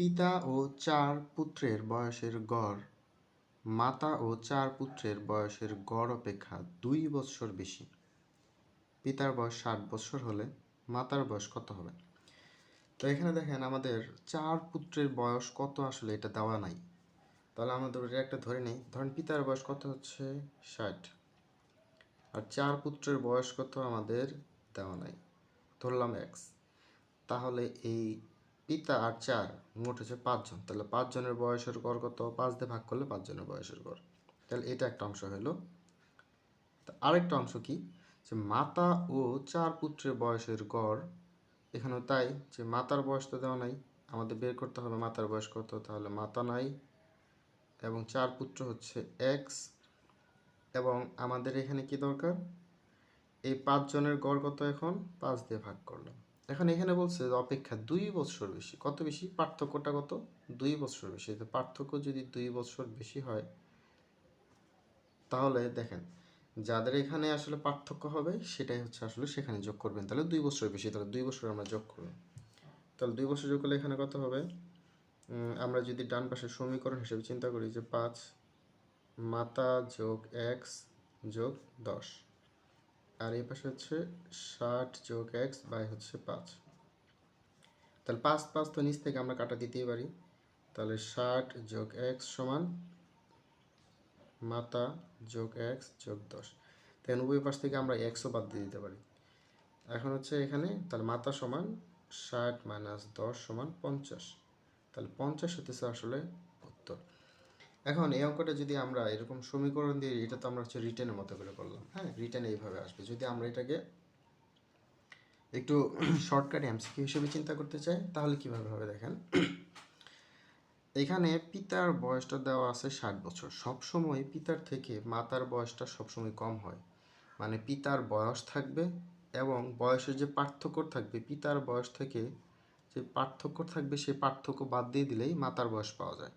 পিতা ও চার পুত্রের বয়সের গড়। মাতা ও চার পুত্রের বয়সের গড় অপেক্ষা দুই বৎসর বেশি। পিতার বয়স ষাট বছর হলে মাতার বয়স কত হবে? তো এখানে দেখেন আমাদের চার পুত্রের বয়স কত আসলে এটা দেওয়া নাই। তাহলে আমাদের একটা ধরে নেই। ধরেন পিতার বয়স কত হচ্ছে? ষাট। আর চার পুত্রের বয়স কত আমাদের দেওয়া নাই? ধরলাম এক্স তাহলে এই পিতা আর চার, মোট হচ্ছে পাঁচজন। তাহলে পাঁচজনের বয়সের গড় কত? পাঁচ দিয়ে ভাগ করলে পাঁচজনের বয়সের গড়। তাহলে এটা একটা অংশ হলো। আরেকটা অংশ কি? যে মাতা ও চার পুত্রের বয়সের গড় এখানেও তাই, যে মাতার বয়স তো দেওয়া নাই, আমাদের বের করতে হবে মাতার বয়স কত? তাহলে মাতা নাই এবং চার পুত্র হচ্ছে এক্স এবং আমাদের এখানে কি দরকার? এই পাঁচজনের গড় কত এখন? পাঁচ দিয়ে ভাগ করলাম। এখন এখানে বলছে যে অপেক্ষা দুই বছর বেশি। কত বেশি? পার্থক্যটা কত? দুই বছর বেশি। পার্থক্য যদি দুই বছর বেশি হয়, তাহলে দেখেন, যাদের এখানে আসলে পার্থক্য হবে, সেটাই হচ্ছে আসলে সেখানে যোগ করবেন। তাহলে দুই বছর বেশি, তাহলে দুই বছর আমরা যোগ করব। তাহলে দুই বছর যোগ করলে এখানে কত হবে? আমরা যদি ডান পাশে সমীকরণ হিসেবে চিন্তা করি যে পাঁচ মাতা যোগ এক্স যোগ দশ। আর এই পাশে হচ্ছে ষাট যোগ এক্স বাই হচ্ছে পাঁচ। তাহলে পাঁচ পাঁচ তো নিচ থেকে আমরা কাটা দিতেই পারি। তাহলে ষাট যোগ এক্স সমান মাতা যোগ এক্স যোগ দশ। তাহলে উভয় পাশ থেকে আমরা এক্সও বাদ দিয়ে দিতে পারি। এখন হচ্ছে এখানে তাহলে মাতা সমান ষাট মাইনাস দশ সমান পঞ্চাশ। তাহলে পঞ্চাশ হতেছে আসলে উত্তর। এখন এই অঙ্কটা যদি আমরা এরকম সমীকরণ দিয়ে, এটা তো আমরা হচ্ছে রিটেনের মতো করে করলাম হ্যাঁ? রিটেন এইভাবে আসবে। যদি আমরা এটাকে একটু শর্টকাট এমসিকিউ হিসেবে চিন্তা করতে চাই, তাহলে কীভাবে হবে দেখেন? এখানে পিতার বয়সটা দেওয়া আছে ষাট বছর। সবসময় পিতার থেকে মাতার বয়সটা সবসময় কম হয়। মানে পিতার বয়স থাকবে এবং বয়সের যে পার্থক্য থাকবে, পিতার বয়স থেকে যে পার্থক্য থাকবে সেই পার্থক্য বাদ দিয়ে দিলেই মাতার বয়স পাওয়া যায়।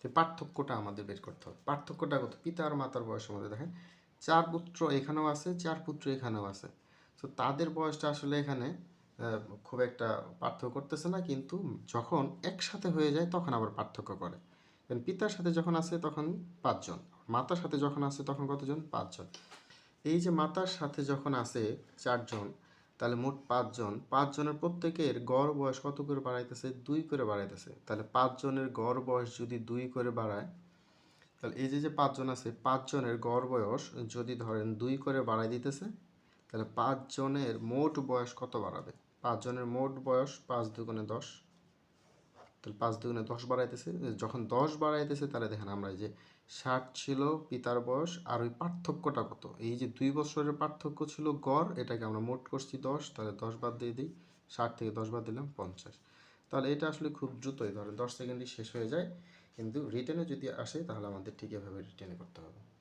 সেই পার্থক্যটা আমাদের বের করতে হবে। পার্থক্যটা কত পিতা আর মাতার বয়সের মধ্যে দেখেন, চার পুত্র এখানেও আছে, চার পুত্র এখানেও আছে। তো তাদের বয়সটা আসলে এখানে খুব একটা পার্থক্য করতেছে না, কিন্তু যখন একসাথে হয়ে যায় তখন আবার পার্থক্য করে। কারণ পিতার সাথে যখন আছে তখন পাঁচজন, মাতার সাথে যখন আছে তখন কতজন? পাঁচজন। এই যে মাতার সাথে যখন আছে চারজন তাহলে মোট পাঁচজন, পাঁচজনের প্রত্যেকের গড় বয়স কত করে বাড়াইতেছে? দুই করে বাড়াইতেছে। তাহলে পাঁচজনের গড় বয়স যদি দুই করে বাড়ায়, তাহলে এই যে যে পাঁচজন আছে, পাঁচজনের গড় বয়স যদি ধরেন দুই করে বাড়াই দিতেছে, তাহলে পাঁচজনের মোট বয়স কত বাড়াবে? পাঁচজনের মোট বয়স পাঁচ দুগুণে দশ। তাহলে পাঁচ দুগুণে দশ বাড়াইতেছে। যখন দশ বাড়াইতেছে, তাহলে দেখেন আমরা এই যে ষাট ছিল পিতার বয়স, আর ওই পার্থক্যটা কত? এই যে দুই বছরের পার্থক্য ছিল গড়, এটাকে আমরা মোট করছি দশ, তাহলে দশ বাদ দিয়ে দিই, ষাট থেকে দশ বাদ দিলাম পঞ্চাশ। তাহলে এটা আসলে খুব দ্রুতই, ধরেন দশ সেকেন্ডই শেষ হয়ে যায়, কিন্তু রিটেনে যদি আসে, তাহলে আমাদের ঠিক এভাবে রিটেনে করতে হবে।